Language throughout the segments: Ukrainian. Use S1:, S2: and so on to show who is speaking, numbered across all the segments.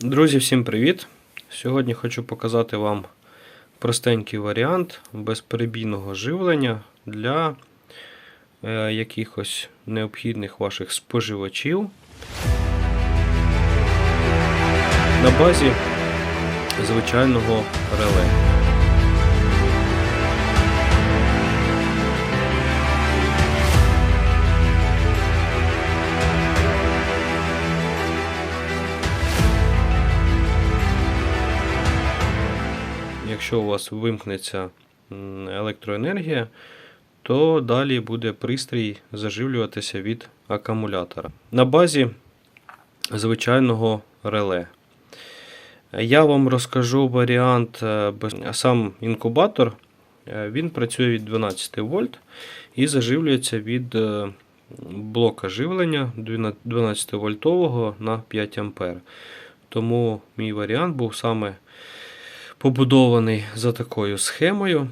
S1: Друзі, всім привіт! Сьогодні хочу показати вам простенький варіант безперебійного живлення для е, якихось необхідних ваших споживачів на базі звичайного реле. Якщо у вас вимкнеться електроенергія, то далі буде пристрій заживлюватися від акумулятора. На базі звичайного реле. Я вам розкажу варіант, е, сам інкубатор, е, він працює від 12 вольт і заживлюється від е, блока живлення 12 вольтового на 5 ампер. Тому мій варіант був саме побудований за такою схемою.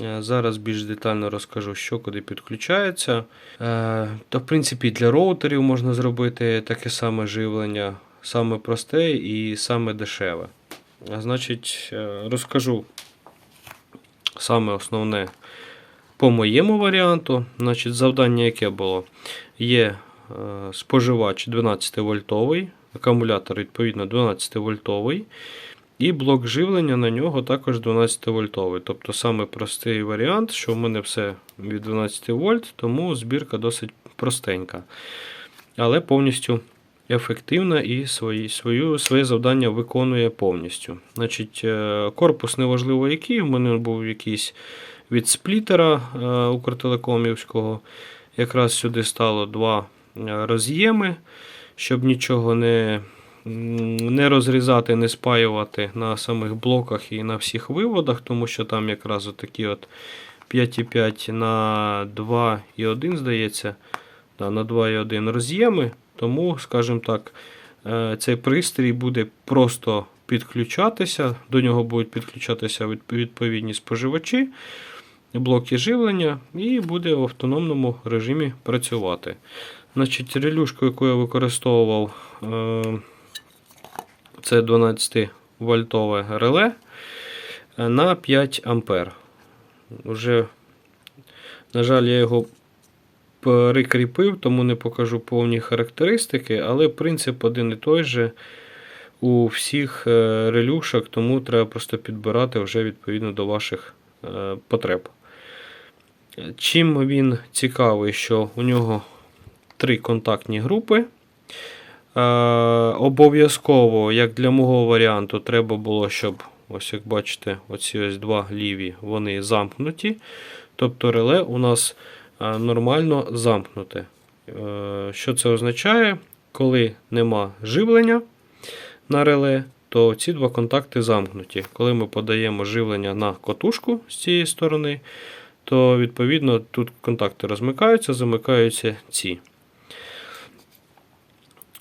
S1: Е, Зараз більш детально розкажу, що куди підключається. Е, Та, в принципі, для роутерів можна зробити таке саме живлення, саме просте і саме дешеве. Значить, е, розкажу саме основне по моєму варіанту. Значить, завдання яке було? Є споживач 12 вольтовий, акумулятор, відповідно, 12 вольтовий. І блок живлення на нього також 12 вольтовий. Тобто саме простий варіант, що в мене все від 12 вольт, тому збірка досить простенька. Але повністю ефективна і свої, свою, своє завдання виконує повністю. Значить, е, Корпус неважливо який, в мене був якийсь від сплітера е, Укртелекомівського. Якраз сюди стало два е, роз'єми, щоб нічого не не розрізати, не спаювати на самих блоках і на всіх виводах, тому що там якраз отакі от 5,5 на 2,1, здається, да, на 2,1 роз'єми. Тому, скажімо так, е, цей пристрій буде просто підключатися, до нього будуть підключатися відповідні споживачі, блоки живлення, і буде в автономному режимі працювати. Значить, релюшку, яку я використовував, е, це 12 вольтове реле е, на 5 ампер. Уже, на жаль, я його перекріпив, тому не покажу повні характеристики, але принцип один і той же у всіх е, релюшок, тому треба просто підбирати вже відповідно до ваших е, потреб. Чим він цікавий, що у нього три контактні групи. Е, обов'язково, як для мого варіанту, треба було, щоб, ось як бачите, оці ось два ліві вони замкнуті. Тобто реле у нас е, нормально замкнуте. Е, що це означає? Коли нема живлення на реле, то ці два контакти замкнуті. Коли ми подаємо живлення на котушку з цієї сторони, то відповідно тут контакти розмикаються, замикаються ці.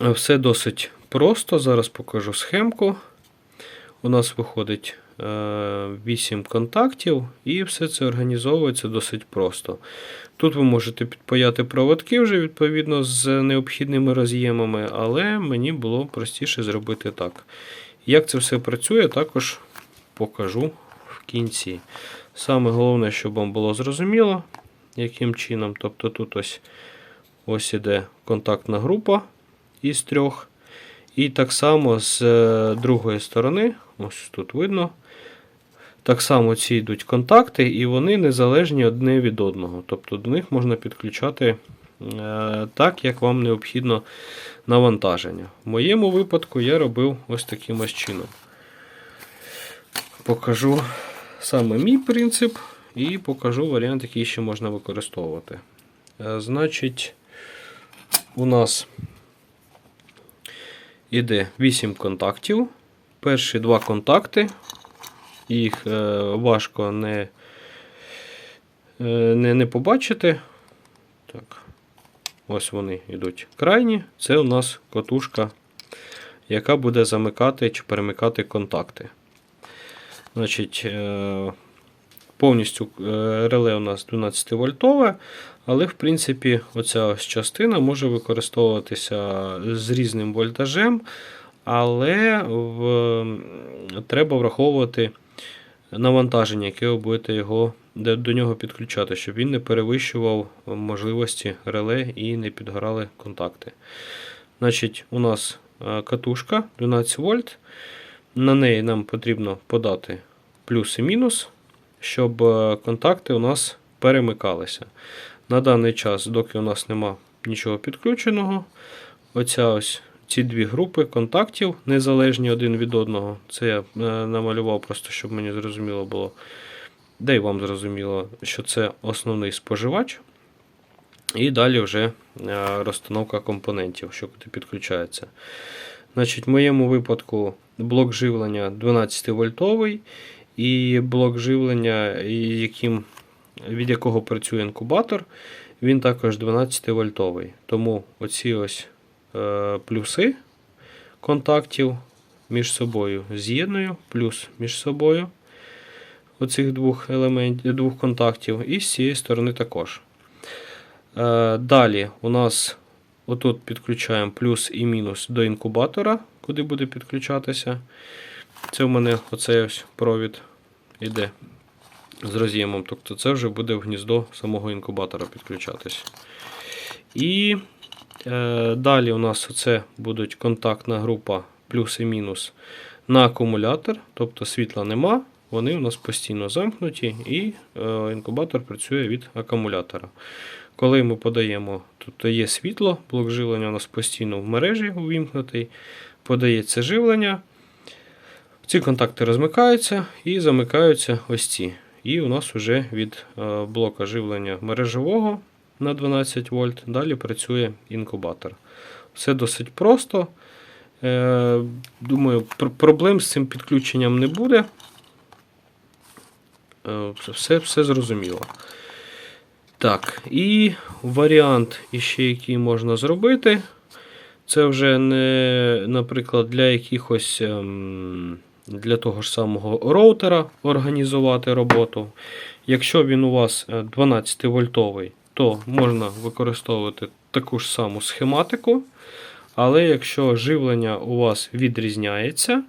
S1: Все досить просто. Зараз покажу схемку. У нас виходить 8 контактів, і все це організовується досить просто. Тут ви можете підпаяти проводки вже відповідно з необхідними роз'ємами, але мені було простіше зробити так. Як це все працює, також покажу в кінці. Саме головне, щоб вам було зрозуміло, яким чином. Тобто тут ось, ось іде контактна група із трьох. І так само з е, другої сторони, ось тут видно, так само ці йдуть контакти, і вони незалежні одне від одного. Тобто до них можна підключати е, так, як вам необхідно навантаження. В моєму випадку я робив ось таким ось чином. Покажу саме мій принцип і покажу варіант, який ще можна використовувати. Е, Значить, у нас іде 8 контактів. Перші два контакти. Їх е, важко не, е, не, не побачити. Так. Ось вони йдуть крайні. Це у нас котушка, яка буде замикати чи перемикати контакти. Значить, е, повністю е, реле у нас 12 вольтове, але в принципі оця ось частина може використовуватися з різним вольтажем. Але в, треба враховувати навантаження, яке ви будете його, до нього підключати, щоб він не перевищував можливості реле і не підгорали контакти. Значить, у нас е, катушка 12 вольт. На неї нам потрібно подати плюс і мінус, щоб е, контакти у нас перемикалися. На даний час, доки у нас нема нічого підключеного, оця ось ці дві групи контактів незалежні один від одного. Це я е, намалював просто, щоб мені зрозуміло було. Де й вам зрозуміло, що це основний споживач. І далі вже е, розстановка компонентів, що куди підключається. Значить, в моєму випадку блок живлення 12 вольтовий і блок живлення, яким, від якого працює інкубатор, він також 12 вольтовий. Тому оці ось е, плюси контактів між собою з'єдную, плюс між собою оцих двох елементів, двох контактів, і з цієї сторони також. Е, Далі у нас отут підключаємо плюс і мінус до інкубатора, куди буде підключатися. Це в мене оцей ось провід іде з роз'ємом. Тобто це вже буде в гніздо самого інкубатора підключатись. І е, далі у нас оце будуть контактна група плюс і мінус на акумулятор, тобто світла нема, вони у нас постійно замкнуті, і е, інкубатор працює від акумулятора. Коли ми подаємо, тобто є світло, блок живлення у нас постійно в мережі увімкнутий, подається живлення. Ці контакти розмикаються і замикаються ось ці. І у нас вже від е, блока живлення мережевого на 12 вольт далі працює інкубатор. Все досить просто. Е, Думаю, проблем з цим підключенням не буде. Е, Все, все зрозуміло. Так, і варіант, іще, який можна зробити, це вже не, наприклад, для якихось ем, для того ж самого роутера організувати роботу. Якщо він у вас 12 вольтовий, то можна використовувати таку ж саму схематику. Але якщо живлення у вас відрізняється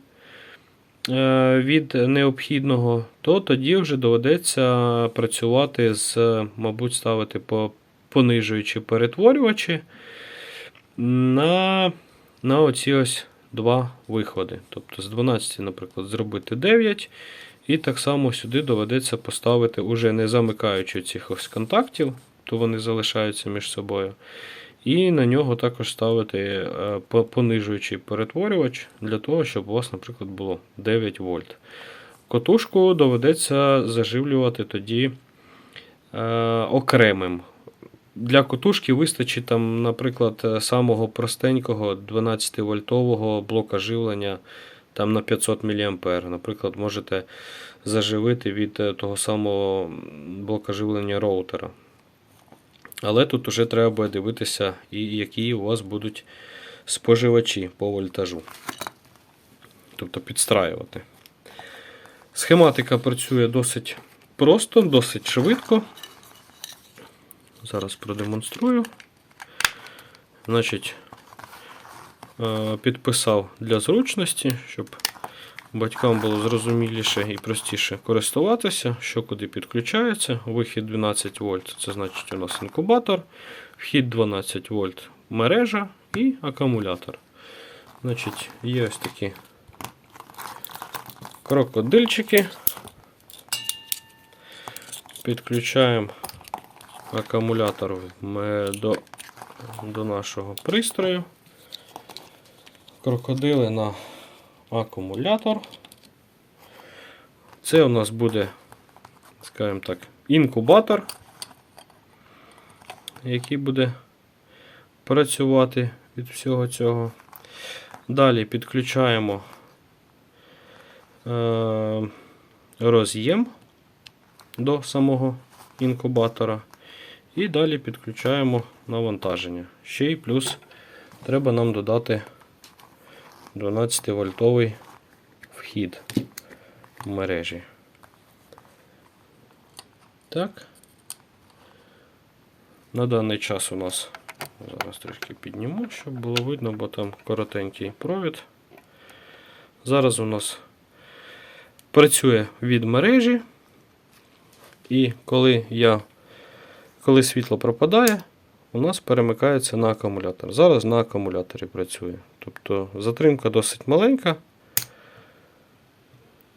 S1: е, від необхідного, то тоді вже доведеться працювати з, мабуть, ставити по понижуючі перетворювачі на, на оці ось два виходи. Тобто з 12, наприклад, зробити 9. І так само сюди доведеться поставити, уже не замикаючи цих ось контактів, то вони залишаються між собою. І на нього також ставити е, понижуючий перетворювач для того, щоб у вас, наприклад, було 9 вольт. Котушку доведеться заживлювати тоді е, окремим. Для котушки вистачить, там, наприклад, е, самого простенького 12-вольтового блока живлення там, на 500 мА. Наприклад, можете заживити від е, того самого блока живлення роутера. Але тут вже треба буде дивитися, які у вас будуть споживачі по вольтажу. Тобто підстраювати. Схематика працює досить просто, досить швидко. Зараз продемонструю. Значить, е, підписав для зручності, щоб батькам було зрозуміліше і простіше користуватися, що куди підключається. Вихід 12 вольт це значить у нас інкубатор, вхід 12 вольт мережа і акумулятор. Значить, є ось такі крокодильчики. Підключаємо акумулятор до, до нашого пристрою. Крокодили на акумулятор. Це у нас буде, скажімо так, інкубатор, який буде працювати від всього цього. Далі підключаємо е, роз'єм до самого інкубатора. І далі підключаємо навантаження. Ще й плюс треба нам додати 12 вольтовий вхід в мережі. Так. На даний час у нас зараз трішки підніму, щоб було видно, бо там коротенький провід. Зараз у нас працює від мережі. І коли, я, коли світло пропадає, у нас перемикається на акумулятор. Зараз на акумуляторі працює. Тобто затримка досить маленька.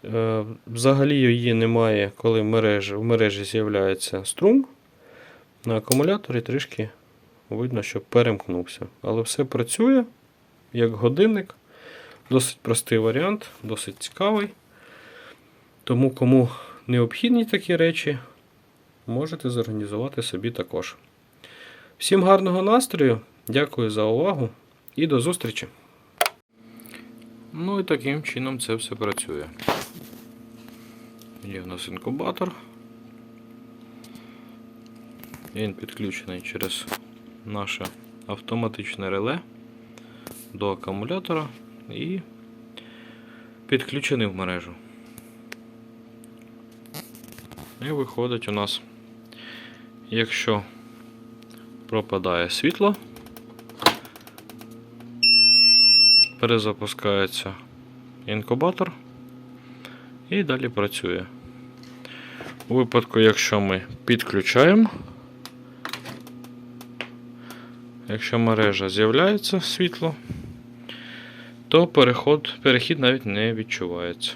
S1: Е, Взагалі її немає, коли в мережі, з'являється струм. На акумуляторі трішки видно, що перемкнувся. Але все працює як годинник. Досить простий варіант, досить цікавий. Тому, кому необхідні такі речі, можете зорганізувати собі також. Всім гарного настрою, дякую за увагу і до зустрічі. Ну і таким чином це все працює. Є у нас інкубатор. Він підключений через наше автоматичне реле до акумулятора і підключений в мережу. І виходить у нас, якщо пропадає світло, перезапускається інкубатор і далі працює. У випадку, якщо ми підключаємо, якщо мережа з'являється світло, то переход, перехід навіть не відчувається.